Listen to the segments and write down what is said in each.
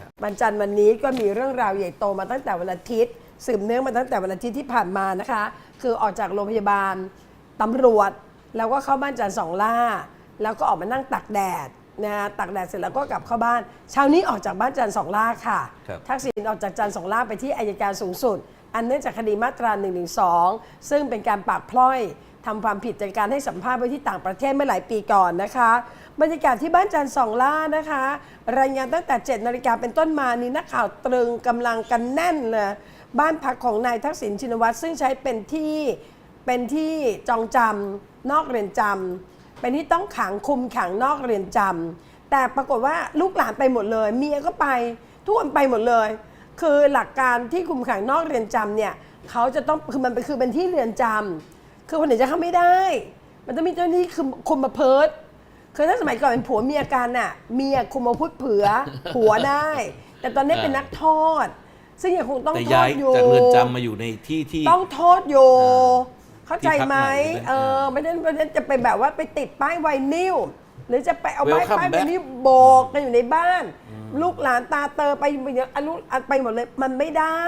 ครับวันจันทร์วันนี้ก็มีเรื่องราวใหญ่โตมาตั้งแต่วันอาทิตย์ สืบเนื่องมาตั้งแต่วันอาทิตย์ที่ผ่านมานะคะ คือออกจากโรงพยาบาลตำรวจ แล้วก็เข้าบ้านจันทร์สองล่า แล้วก็ออกมานั่งตักแดดนะตักแดดเสร็จแล้วก็กลับเข้าบ้าน เช้านี้ออกจากบ้านจันทร์สองล่าค่ะครับทักษิณออกจากจันทร์สองล่าไปที่อายการสูงสุด อันเนื่องจากคดีมาตรา1นึซึ่งเป็นการปากพล่อย ทำความผิดจากการให้สัมภาษณ์ไว้ที่ต่างประเทศเมื่อหลายปีก่อนนะคะ บรรยากาศที่บ้านจันทร์สองล่านะคะ รายงานตั้งแต่ 7นาฬิกาเป็นต้นมานี่นักข่าวตรึงกำลังกันแน่นเลยบ้านพักของนายทักษิณชินวัตรซึ่งใช้เป็นที่เป็นที่จองจำนอกเรือนจำเป็นที่ต้องขังคุมขังนอกเรือนจำแต่ปรากฏว่าลูกหลานไปหมดเลย เมียก็ไปทุกคนไปหมดเลย คือหลักการที่คุมขังนอกเรือนจำเนี่ยเขาจะต้องคือมันเป็นคือเป็นที่เรือนจำ คือคนไหนจะเข้าไม่ได้ มันต้องมีเจ้าหน้าที่คุมคุมประพฤติคือถ้าสมัยก่อนเป็นผัวเมียกันน่ะเมียคุมประพฤติเผือ ผัวได้ แต่ตอนนี้เป็นนักโทษซึ่งยังคงต้องแต่โทย้าษยอยู่ จากเรือนจำมาอยู่ในที่ที่ ต้องโทษอยู่อ่าเข้าใจไหมที่พักใหม่ใช่ไหมเออไม่ได้ไม่ได้จะไปแบบว่าไปติดป้ายไวนิลหรือจะไปเอาป้าย Welcome ป้ายไว back นิลโบกกันอยู่ในบ้าน ลูกหลานตาเตอไปอย่างอนุไปหมดเลยมันไม่ได้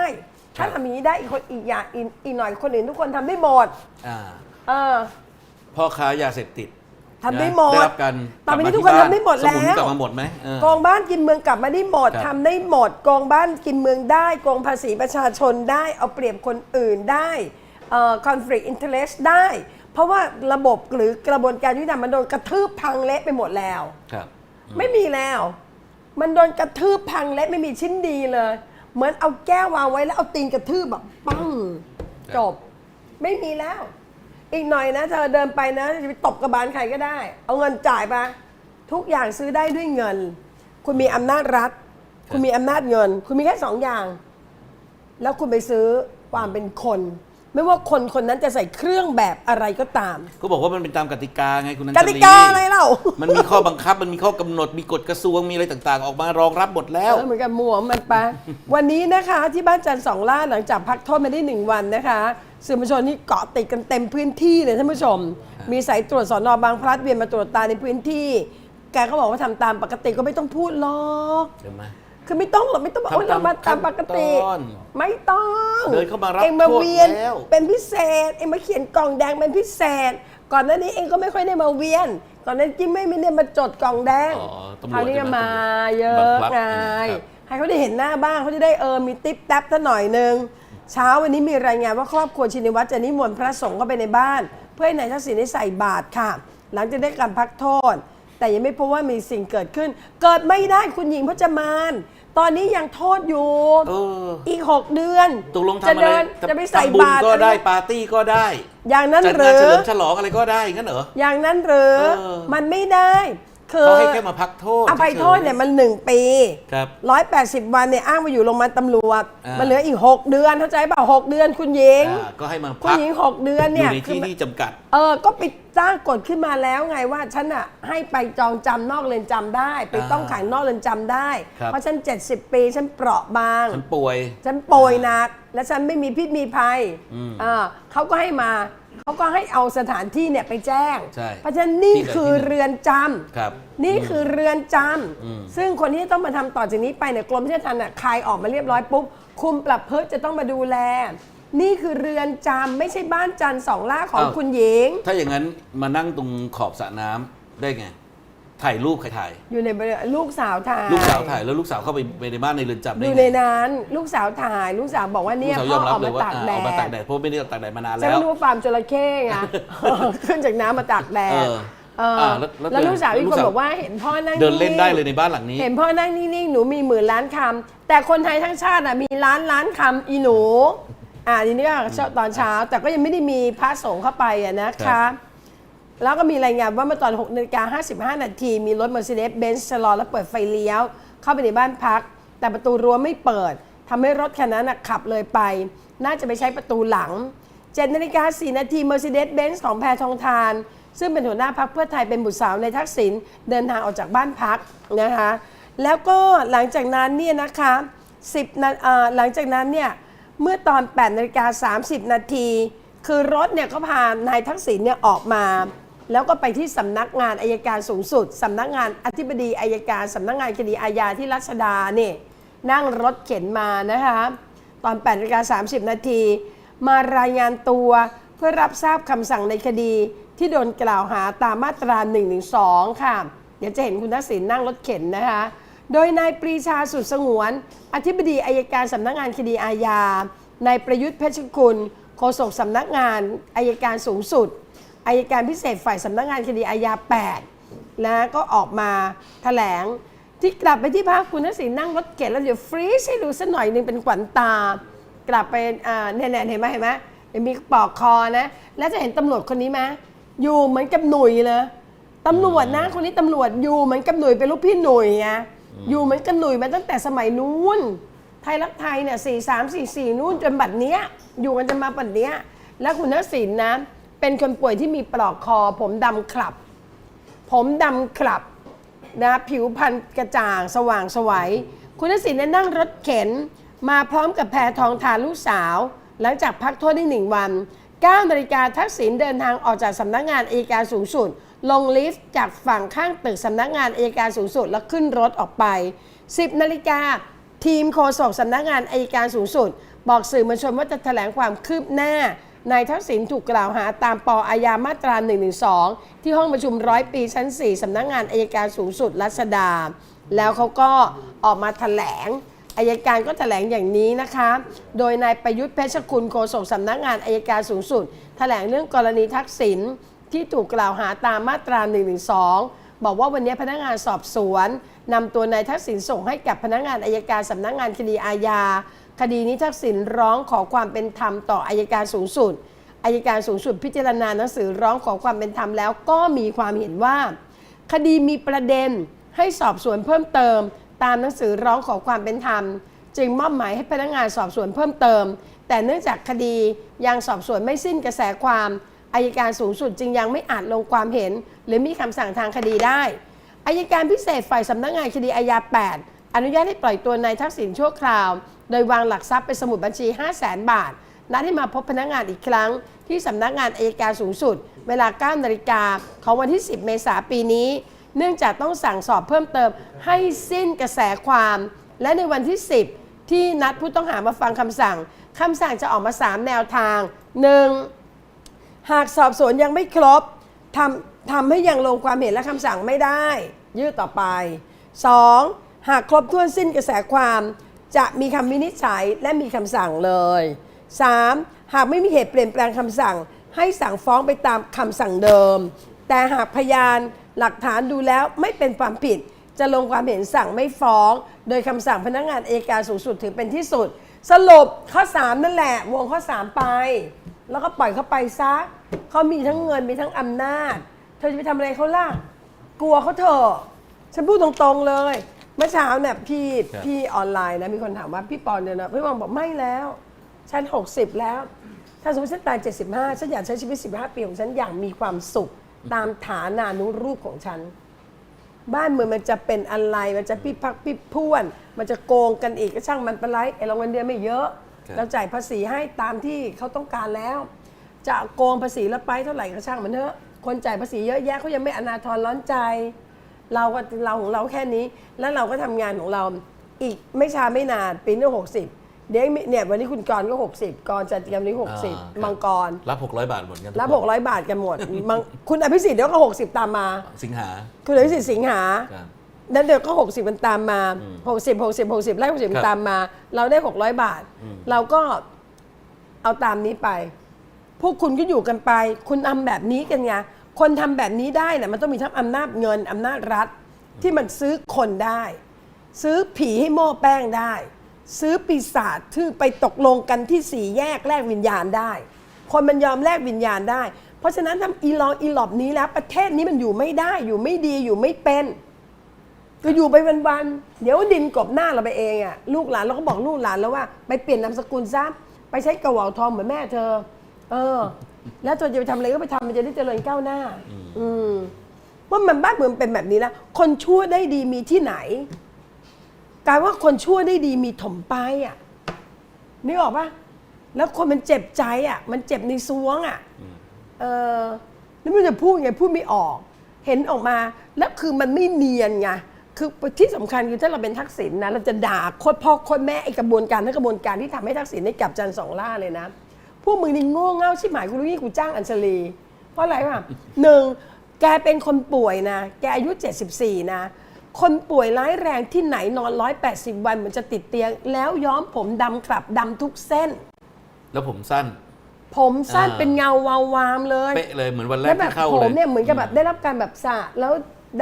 ถ้าทำอย่างนี้ได้อีกคนอีกอย่างอีกอีกหน่อยคนอื่นทุกคนทำได้หมดอ่าเออพ่อค้ายาเสพติดทำได้นะหมดได้รับการต่อไปนี้กลับมาทุกคนที่บ้าทำได้หมดสมุนแล้วกลับมาหมดไหมเออโกงบ้านกินเมืองกลับมาได้หมดครับทำได้หมดโกงบ้านกินเมืองได้โกงภาษีประชาชนได้เอาเปรียบคนอื่นได้เอ่อ conflict interest ได้ เพราะว่าระบบหรือกระบวนการยุติธรรมมันโดนกระทืบพังเละไปหมดแล้ว ครับ ไม่มีแล้ว มันโดนกระทืบพังเละไม่มีชิ้นดีเลย เหมือนเอาแก้ววางไว้แล้วเอาตีนกระทืบแบบปังจบ ไม่มีแล้ว อีกหน่อยนะเธอเดินไปนะจะไปตบกระบาลใครก็ได้ เอาเงินจ่ายไปทุกอย่างซื้อได้ด้วยเงิน คุณมีอำนาจรัฐ คุณมีอำนาจเงิน คุณมีแค่สองอย่าง แล้วคุณไปซื้อความเป็นคน ไม่ว่าคนคนนั้นจะใส่เครื่องแบบอะไรก็ตาม ก็บอกว่ามันเป็นตามกติกาไงคุณนันกติกาอะไรเล่า มันมีข้อบังคับ มันมีข้อกำหนด มีกฎกระทรวง มีอะไรต่างๆ ออกมารองรับหมดแล้วเออเหมือนกับหมัวมันไป วันนี้นะคะที่บ้านจันทร์สองล่าหลังจากพักโทษมาได้หนึ่งวันนะคะสื่อมวลชนนี่เกาะติดกันเต็มพื้นที่เลยท่านผู้ชม มีสายตรวจสอนอบางพลัดเวียนมาตรวจตาในพื้นที่ แกก็บอกว่าทำตามปกติก็ไม่ต้องพูดหรอกเห็นไหม คือไม่ต้องหรอกไม่ต้องบอกทำว่าเรามาตามตามปกติ ขั้นตอนไม่ต้องเดินเข้ามารับเองมาโทษเวียนแล้ว เป็นพิเศษ เองมาเขียนกล่องแดงเป็นพิเศษ ก่อนหน้านี้เองก็ไม่ค่อยได้มาเวียน ก่อนหน้านี้ไม่ไม่ได้มาจดกล่องแดงอ๋อตำรวจคราวนี้ก็ใช่ไหมมาเยอะบางพลัดไงครับ ให้เขาได้เห็นหน้าบ้างเขาจะได้เออมีติ๊บแท็บซะหน่อยนึงเช้าวันนี้มีรายงานว่าครอบครัวชินวัตรจะนิมนต์พระสงฆ์เข้าไปในบ้าน เพื่อให้นายทักษิณได้ใส่บาตรค่ะ หลังจากได้การพักโทษ แต่ยังไม่พบว่ามีสิ่งเกิดขึ้น เกิดไม่ได้คุณหญิงพจมาน ตอนนี้ยังโทษอยู่เอออีก 6 เดือนตกลงจะทำอะไรเดินจะไปใส่ทำบุญบาตรก็ได้อะไรปาร์ตี้ก็ได้อย่างนั้นจัดหงานรืเฉอลิมฉลองอะไรก็ได้งั้นเหรอ อย่างนั้นหรือเออ มันไม่ได้ คือเขาให้แค่มาพักโทษอภัยโทษเนี่ยมันหนึ่งปีครับร้อยแปดสิบวันเนี่ยอ้างมาอยู่โรงพยาบาลตำรวจอ่ามัมันเหลืออีกหกเดือนเข้าใจเปล่าหกเดือนคุณหญิงอ่าก็ให้มาคุณพักหญิงหกเดือนอเนี่ยยู่ในที่ที่จำกัด เออก็ไปจ้างกฎขึ้นมาแล้วไงว่าฉันอะให้ไปจองจำนอกเรือนจำได้ ไปอ่าต้องขังนอกเรือนจำได้ครับเพราะฉัน 70 ปีฉันเปราะบางฉันป่วย ฉันป่วยหนักและฉันไม่มีพิษมีภัยอืมอ่าเขาก็ให้มา เขาก็ให้เอาสถานที่เนี่ยไปแจ้ง ใช่เพราะฉะนั้นนี่ที่ใดคือที่หนึ่งเรือนจำครับนี่คือเรือนจอืมำซึ่งคนที่ต้องมาทำต่อจากนี้ไปเนี่ยกรมราชทัณฑ์น่ะคายออกมาเรียบร้อยปุ๊บคุมปรับเพิกจะต้องมาดูแล นี่คือเรือนจำไม่ใช่บ้านจันทร์สองล่าของคุณหญิง ถ้าอย่างนั้นมานั่งตรงขอบสระน้ำได้ไง ถ่ายรูปใครถ่าย อยู่ในบริลูกสาวถ่ายลูกสาวถ่ายแล้วลูกสาวเข้าไปไปในบ้านในเรือนจำได้อยู่ไงในนั้นลูกสาวถ่ายลูกสาวบอกว่าลูเนี่กยสาวพ่ยออมรัอบอกเลมายว่าตากอ่าแดออกมาตากดแดดเพราะไม่ได้ตากแดดมานานฉันแล้วไม่รู้ว่าฟาร์มจระเข้ไง ขึ้นจากน้ำมาตากแดดเออเอออ่าแล้วแล้วแล้วลูกสาวอีกลูคกนสาว บอกว่าเห็นพ่อนั่งเดินเล่นๆได้เลยในบ้านหลังนี้ เห็นพ่อนั่งนิ่งๆหนูมีหมื่นล้านคำแต่คนไทยทั้งชาติอะมีล้านล้านคำอีหนู อ่าทีนี้ก็ตอนเช้าแต่ก็ยังไม่ได้มีพระสงฆ์เข้าไปอะนะครัคะ บ แล้วก็มีรายงานว่าเมื่อตอน6นาฬิกา55 นาที มีรถ Mercedes-Benz ชะลอและเปิดไฟเลี้ยว เข้าไปในบ้านพัก แต่ประตูรั้วไม่เปิดทำให้รถคันนั้นนะขับเลยไป น่าจะไปใช้ประตูหลัง7นาฬิกา4นาที Mercedes-Benz ของแพทองทาน ซึ่งเป็นหัวหน้าพักเพื่อไทยเป็นบุตรสาวในทักษิณเดินทางออกจากบ้านพักนะคะแล้วก็หลังจากนั้นเนี่ยนะคะ10นาหลังจากนั้นเนี่ยเมื่อตอน8นาฬิกา30 นาที คือรถเนี่ยก็พานายทักษิณเนี่ยออกมา แล้วก็ไปที่สำนักงานอายการสูงสุดสำนักงานอธิบดีอายการสำนักงานคดีอาญาที่รัชดาเนี่ยนั่งรถเข็นมานะคะตอน8นาฬิกา30 นาที มารายงานตัวเพื่อรับทราบคำสั่งในคดีที่โดนกล่าวหาตามมาตรา112ค่ะ เดี๋ยวจะเห็นคุณทักษิณนั่งรถเข็นนะคะ โดยนายปรีชาสุดสงวน อธิบดีอายการสำนักงานคดีอาญานายประยุทธ์เพชรคุณโฆษกสำนักงานอายการสูงสุด อายการพิเศษฝ่ายสำนักงานคดีอาญา8แล้วก็ออกมาแถลงที่กลับไปที่พักคุณทักษิณนั่งรถเก๋งแล้วเดี๋ยวฟรีซให้ดูสักหน่อยหนึงเป็นขวัญตา กลับไปอ่าเนี่ยเนี่ยเห็นไหมเห็นไหมเดี๋ยวมีปอกคอนะ แล้วจะเห็นตำรวจคนนี้ไหมอยู่เหมือนกับหนุ่ยเลยตำรวจนะคนนี้ตำรวจอยู่เหมือนกับหนุ่ยเป็นลูกพี่หนุ่ยไงอยู่เหมือนกับหนุ่ยมาตั้งแต่สมัยนู้น ไทยรักไทยเนี่ยสี่สามสี่สี่นู่นจนบัดเนี้ยอยู่กันจนมาบัดเนี้ยแล้วคุณทักษิณนะ เป็นคนป่วยที่มีปลอกคอ ผมดำคลับ ผมดำคลับนะผิวพรรณกระจ่างสว่างสวัย คุณทักษิณเนี่ยนั่งรถเข็น มาพร้อมกับแพรทองทานลูกสาว หลังจากพักโทษได้หนึ่งวัน9นาฬิกาทักษิณเดินทางออกจากสำนักงานอัยการสูงสุด ลงลิฟต์จากฝั่งข้างตึกสำนักงานอัยการสูงสุด แล้วขึ้นรถออกไป 10นาฬิกาทีมโฆษกสำนักงานอายการสูงสุด บอกสื่อมวลชนว่าจะแถลงความคืบหน้า นายทักษิณถูกกล่าวหาตามปอาญามาตรา 112 ที่ห้องประชุมร้อยปีชั้น 4 สำนักงานอายการสูงสุดรัชดา แล้วเขาก็ออกมาแถลงอายการก็แถลงอย่างนี้นะคะ โดยนายประยุทธ์เพชรคุณโฆษกสำนักงานอายการสูงสุดแถลงเรื่องกรณีทักษิณที่ถูกกล่าวหาตามมาตรา 112 บอกว่าวันนี้พนักงานสอบสวนนำตัวนายทักษิณส่งให้กับพนักงานอายการสำนักงานคดีอาญา คดีนี้ทักษิณร้องขอความเป็นธรรมต่ออายการสูงสุดอายการสูงสุดพิจารณาหนังสือร้องขอความเป็นธรรมแล้วก็มีความเห็นว่า คดีมีประเด็นให้สอบสวนเพิ่มเติม ตามหนังสือร้องขอความเป็นธรรม จึงมอบหมายให้พนักงานสอบสวนเพิ่มเติม แต่เนื่องจากคดียังสอบสวนไม่สิ้นกระแสความอายการสูงสุดจึงยังไม่อาจลงความเห็น หรือมีคำสั่งทางคดีได้อายการพิเศษฝ่ายสำนักงานคดีอาญา 8 อนุญาตให้ปล่อยตัวนายทักษิณชั่วคราว โดยวางหลักทรัพย์เป็นสมุดบัญชี 5 0 0แสนบาท นัดให้มาพบพนักงานอีกครั้ง ที่สำนักงานอายการสูงสุด เวลา 9 นาฬิกาของวันที่ 10 เมษายนปีนี้ เนื่องจากต้องสั่งสอบเพิ่มเติมให้สิ้นกระแสความ และในวันที่ 10 ที่นัดผู้ต้องหามาฟังคำสั่งคำสั่งจะออกมา 3 แนวทาง 1. หากสอบสวนยังไม่ครบทำทำให้ยังลงความเห็นและคำสั่งไม่ได้ ยืดต่อไป 2. หากครบถ้วนสิ้นกระแสความ จะมีคำวินิจฉัยและมีคำสั่งเลย 3. หากไม่มีเหตุเปลี่ยนแปลงคำสั่ง ให้สั่งฟ้องไปตามคำสั่งเดิม แต่หากพยานหลักฐานดูแล้วไม่เป็นความผิด จะลงความเห็นสั่งไม่ฟ้อง โดยคำสั่งพนักงานอัยการสูงสุดถือเป็นที่สุด สรุปข้อ 3 นั่นแหละวงข้อ 3 ไป แล้วก็ปล่อยเขาไปซะเขามีทั้งเงินมีทั้งอำนาจ เธอจะไปทำอะไรเขาล่ะกลัวเขาเถอะฉันพูดตรงๆเลย เมื่อเช้าเนี่ยพี่ครับ พี่ออนไลน์นะมีคนถามว่าพี่ปอนเนี่ยนะพี่ปอนบอกไม่แล้ว ฉัน 60 แล้ว ถ้าสมมติฉันตาย75 ฉันอยากใช้ชีวิต 15 ปีของฉันอย่างมีความสุข ตามฐานานุรูปของฉัน บ้านเมืองมันจะเป็นอะไร มันจะพิพักพิพ่วน มันจะโกงกันอีกก็ช่างมันเป็นไรไอ้เราเงินเดือนไม่เยอะ ครับ เราจ่ายภาษีให้ตามที่เขาต้องการแล้ว จะโกงภาษีแล้วไปเท่าไหร่ก็ช่างมันเถอะ คนจ่ายภาษีเยอะแยะเขายังไม่อนาทรร้อนใจ เราก็เราของเราแค่นี้ แล้วเราก็ทำงานของเราอีกไม่ช้าไม่นานปีนี้หกสิบเดี๋ยวเนี่ยวันนี้คุณกรณ์ก็ 60กรณ์จัดกิจกรรมนี้ อ่าครับ 60มังกร รับ 600 บาทหมดกันทุกรับคน600 บาทกันหมดมังคุณอภิสิทธิ์เดี๋ยวก็ 60 ตามมา สิงหาคุณอภิสิทธิ์สิงหา ครับแล้วเดี๋ยวก็ 60มันตามมา60 60 60ไล่60มันตามมา เราได้ 600 บาทเราก็เอาตามนี้ไป พวกคุณก็อยู่กันไป คุณทำแบบนี้กันไง คนทำแบบนี้ได้เนี่ยมันต้องมีทั้งอำนาจเงินอำนาจรัฐที่มันซื้อคนได้ ซื้อผีให้โม่แป้งได้ ซื้อปีศาจที่ไปตกลงกันที่สี่แยกแลกวิญญาณได้ คนมันยอมแลกวิญญาณได้ เพราะฉะนั้นทำอีลองอีหลอบนี้แล้วประเทศนี้มันอยู่ไม่ได้อยู่ไม่ดีอยู่ไม่เป็นก็อยู่ไปวันๆเดี๋ยวดินกบหน้าเราไปเองอะลูกหลานเราก็บอกลูกหลานแล้วว่า ไปเปลี่ยนนามสกุลซะไปใช้กระเหว่าทองเหมือนแม่เธอ เออ แล้วเธอจะไปทำอะไรก็ไปทำมันจะได้เจริญก้าวหน้า อืมว่ามันบ้านเมืองเป็นแบบนี้แล้วคนชั่วได้ดีมีที่ไหนกลายว่าคนชั่วได้ดีมีถมไปอะนึกออกปะแล้วคนมันเจ็บใจอะ มันเจ็บในซวงอะเออแล้วไมันจะพูดไงพูดไม่ออก เห็นออกมาแล้วคือมันไม่เนียนไงคือที่สำคัญคือถ้าเราเป็นทักษิณนะเราจะด่าโคตรพ่อโคตรแม่ไอกระบวนการทั้งกระบวนการที่ทำให้ทักษิณได้กลับจันทร์สองล่าเลยนะ พวกมึงนี่โง่เง่าชิบหายกูรู้นี่กูจ้างอัญชลี เพราะอะไรวะหนึ่งแกเป็นคนป่วยนะ แกอายุ 74 นะ คนป่วยร้ายแรงที่ไหนนอน 180 วันเหมือนจะติดเตียง แล้วย้อมผมดำกลับดำทุกเส้น แล้วผมสั้น ผมสั้นอ่า เป็นเงาวาววามเลยเป๊ะเลยเหมือนวันแรแล้กวแบบที่เข้าผเลมยเนี่ยเหมือนกับแบบได้รับการแบบสระแล้ว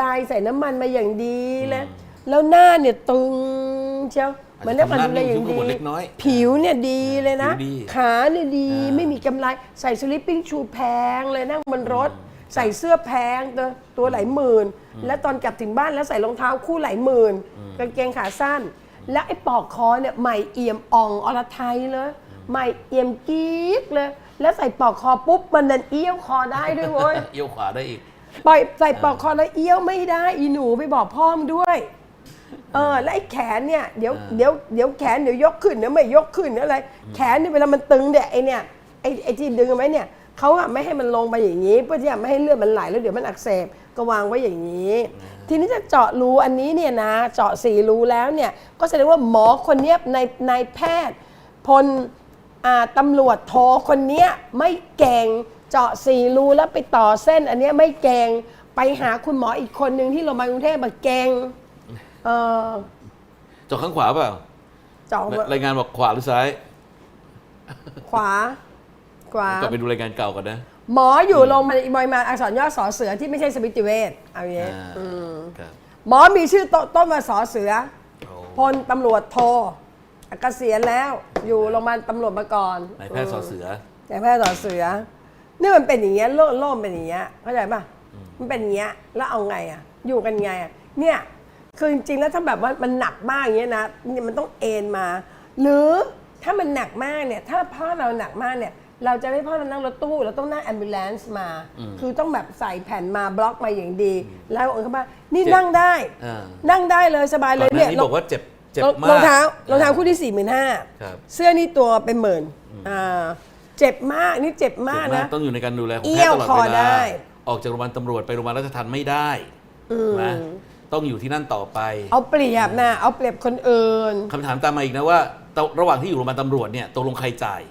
ดายใส่น้ำมันมาอย่างดีแล้วแล้วหน้าเนี่ยตึงเชียว เหมือนได้รับการดูแลอย่างดีอาจจะทำหน้านิ่งขึ้นกว่าเล็กน้อยผิวเนี่ยดีเลยนะผิวดีขาเนี่ยดีอ่าไม่มีกำไรใส่สลิปปิ้งชูแพงเลยนั่งบนรถ ใส่เสื้อแพงตัวตัวหลายหมื่น แล้วตอนกลับถึงบ้านแล้วใส่รองเท้าคู่หลายหมื่นกางเกงขาสั้น แล้วไอ้ปอกคอเนี่ยใหม่เอี่ยมอ่องอรไทยเลยใหม่เอี่ยมกิ๊กเลย แล้วใส่ปอกคอปุ๊บมันดันเอี้ยวคอได้ด้วยเว้ยเอี้ยวขวาได้อีกปล่อยใส่ปลอกคอแล้วเอี้ยวไม่ได้อีหนูไปบอกพ่อมงด้วย เออแล้วไอ้แขนเนี่ยเดี๋ยวอ่าเดี๋ยวเดี๋ยวแขนเดี๋ยวยกขึ้นเดี๋ยวไม่ยกขึ้นเดี๋ยวอะไร แขนเนี่ยเวลามันตึงเนี่ยไอเนี่ยไอไอที่ดึงเอาไว้เนี่ยเขาอะไม่ให้มันลงไปอย่างนี้ เพื่อที่จะไม่ให้เลือดมันไหลแล้วเดี๋ยวมันอักเสบก็วางไว้อย่างนี้ ทีนี้จะเจาะรูอันนี้เนี่ยนะ เจาะสี่รูแล้วเนี่ยก็แสดงว่าหมอคนเนี้ยในนายแพทย์พลอ่าตำรวจโทคนเนี้ยไม่เก่งเจาะสี่รูแล้วไปต่อเส้น อันเนี้ยไม่เก่งไปหาคุณหมออีกคนหนึ่งที่โรงพยาบาลกรุงเทพมาเก่ง เออจอข้างขวาเปล่าเจาะรายงานบอกขวาหรือซ้าย ขวา ขวากลับไปดูรายการเก่าก่อนนะ หมออยู่โรงพยาบาลบอยมาอักษรย่อสอเสือที่ไม่ใช่สมิติเวชเอาอย่างเงี้ยอ่าอืมครับหมอมีชื่อต้นต้นมาสอเสือโอ้พลตำรวจโทเกษียณแล้วอยู่โรงพยาบาลตำรวจมาก่อนนายแพทย์สอเสือนายแพทย์สอเสือนี่มันเป็นอย่างเงี้ยโลกโลกมันเป็นอย่างเงี้ยเข้าใจป่ะมันเป็นอย่างเงี้ยแล้วเอาไงอะ อยู่กันไงอะเนี่ย คือจริงๆแล้วถ้าแบบว่ามันหนักมากอย่างเงี้ยนะเนี่ยมันต้องเอ็นมา หรือถ้ามันหนักมากเนี่ยถ้าพ่อเราหนักมากเนี่ยเราจะไม่พ่อเรานั่งรถตู้เราต้องนั่งแอมบูเลนซ์มา คือต้องแบบใส่แผ่นมาบล็อกมาอย่างดี แล้วเอาเข้ามานี่เจ็บนั่งได้อ่านั่งได้เลยสบายเลก่อนยหเนี่น้ายนี้บอกว่าเจ็บเจ็บรองมากรองเท้ารองเท้าคู่ที่สี่หมื่นห้าครับเสื้อนี่ตัวเป็นหมื่นอ่าเจ็บมากนี่เจ็บมากเจ็บนะต้องอยู่ในการดูแลของเอี้แพทยวย์ตลอดคอเวลาได้ออกจากโรงพยาบาลตำรวจไปโรงพยาบาลราชทัณฑ์ไม่ได้นะ ต้องอยู่ที่นั่นต่อไป เอาเปรียบนะเอาเปรียบคนอื่น คำถามตามมาอีกนะว่าตระหว่างที่อยู่โรงพยาบาลตำรวจเนี่ยตกลงใครจ่าย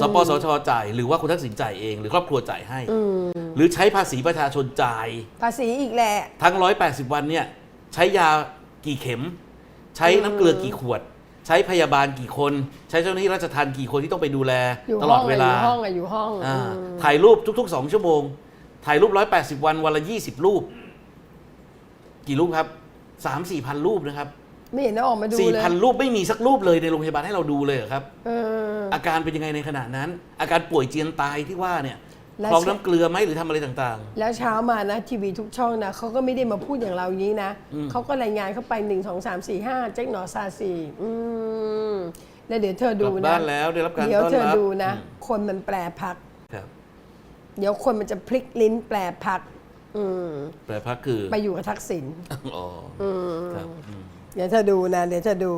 สปสชจ่าย หรือว่าคุณทักษิณจ่ายเอง หรือครอบครัวจ่ายให้ หรือใช้ภาษีประชาชนจ่าย ภาษีอีกแหละ ทั้ง 180 วันเนี่ยใช้ยากี่เข็ม ใช้น้ำเกลือกี่ขวด ใช้พยาบาลกี่คน ใช้เจ้าหน้าที่ราชทัณฑ์กี่คนที่ต้องไปดูแล อยู่ตลห้ออดงเวอะอลายู่ห้องอะอยู่ห้องอ่าอืมถ่ายรูปทุกๆ 2 ชั่วโมง ถ่ายรูป 180 วันวันละ 20 รูป กี่รูปครับ3 4พันรูปนะครับไม่เห็นได้ออกมาดูเลย4,000รูปไม่มีสักรูปเลยในโรงพยาบาลให้เราดูเลยเหรอครับ เออ อาการเป็นยังไงในขณะนั้น อาการป่วยเจียนตายที่ว่าเนี่ยและ คลองน้ำเกลือไหมหรือทำอะไรต่าง แล้วเช้ามานะทีวีทุกช่องนะเขาก็ไม่ได้มาพูดอย่างเราอย่างนี้นะเขาก็รายงานเข้าไปหนึ่งสองสามสี่ห้าแจ็คหนอซาซีอืมแล้วเดี๋ยวเธอๆกดูลับนะบ้านแล้วได้รับการเดี๋ยวต้อนเธอรับดูนะอืมคนมันแปรพักครับ เดี๋ยวคนมันจะพลิกลิ้นแปรพัก อืมแปลพักคือไปอยู่กับทักษิณอ๋ออครับอืม เดี๋ยวเธอดูนะ เดี๋ยวเธอดู